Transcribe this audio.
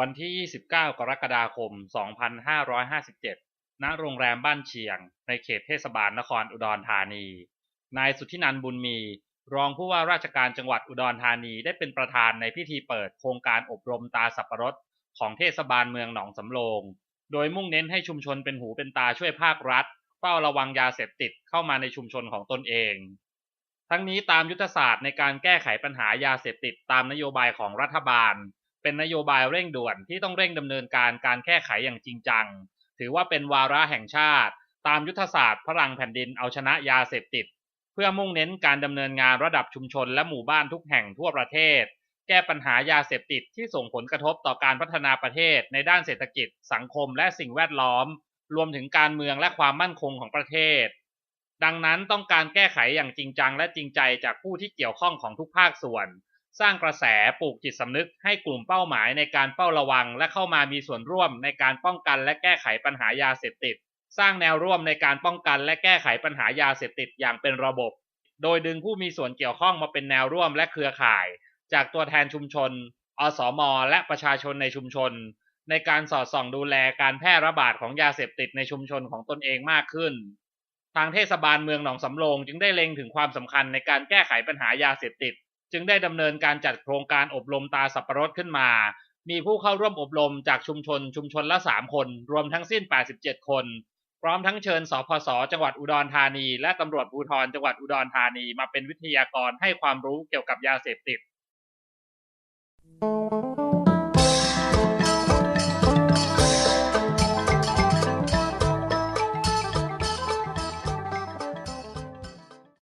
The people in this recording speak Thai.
วันที่ 29 กรกฎาคม 2557 ณ โรงแรมบ้านเชียง ในเขตเทศบาลนครอุดรธานี นายสุทธินันบุญมี รองผู้ว่าราชการจังหวัดอุดรธานีได้เป็นประธานในพิธีเปิดโครงการอบรมตาสับปะรดของเทศบาลเมืองหนองสำโรง โดยมุ่งเน้นให้ชุมชนเป็นหูเป็นตาช่วยภาครัฐ เฝ้าระวังยาเสพติดเข้ามาในชุมชนของตนเอง ทั้งนี้ตามยุทธศาสตร์ในการแก้ไขปัญหายาเสพติดตามนโยบายของรัฐบาล เป็นนโยบายเร่งด่วนที่ต้องเร่งดำเนินการการแก้ไขอย่างจริงจัง ถือว่าเป็นวาระแห่งชาติ ตามยุทธศาสตร์พลังแผ่นดินเอาชนะยาเสพติด เพื่อมุ่งเน้นการดำเนินงานระดับชุมชนและหมู่บ้านทุกแห่งทั่วประเทศ แก้ปัญหายาเสพติดที่ส่งผลกระทบต่อการพัฒนาประเทศ ในด้านเศรษฐกิจ สังคมและสิ่งแวดล้อม รวมถึงการเมืองและความมั่นคงของประเทศ ดังนั้นต้องการแก้ไขอย่างจริงจังและจริงใจจากผู้ที่เกี่ยวข้องของทุกภาคส่วน สร้างกระแสปลูกจิตสำนึกให้กลุ่มเป้าหมายในการเฝ้าระวัง และเข้ามามีส่วนร่วมในการป้องกันและแก้ไขปัญหายาเสพติด สร้างแนวร่วมในการป้องกันและแก้ไขปัญหายาเสพติดอย่างเป็นระบบ โดยดึงผู้มีส่วนเกี่ยวข้องมาเป็นแนวร่วมและเครือข่าย จากตัวแทนชุมชน อสมและประชาชนในชุมชน ในการสอดส่องดูแลการแพร่ระบาดของยาเสพติดในชุมชนของตนเองมากขึ้น ทางเทศบาลเมืองหนองสำโรงจึงได้เล็งถึงความสำคัญในการแก้ไขปัญหายาเสพติด จึงได้ดำเนินการจัดโครงการอบรมตาสับปะรดขึ้นมา มีผู้เข้าร่วมอบรมจากชุมชนชุมชนละ 3 คน รวมทั้งสิ้น 87 คน พร้อมทั้งเชิญสพส จังหวัดอุดรธานี และตำรวจภูธรจังหวัดอุดรธานีมาเป็นวิทยากรให้ความรู้เกี่ยวกับยาเสพติด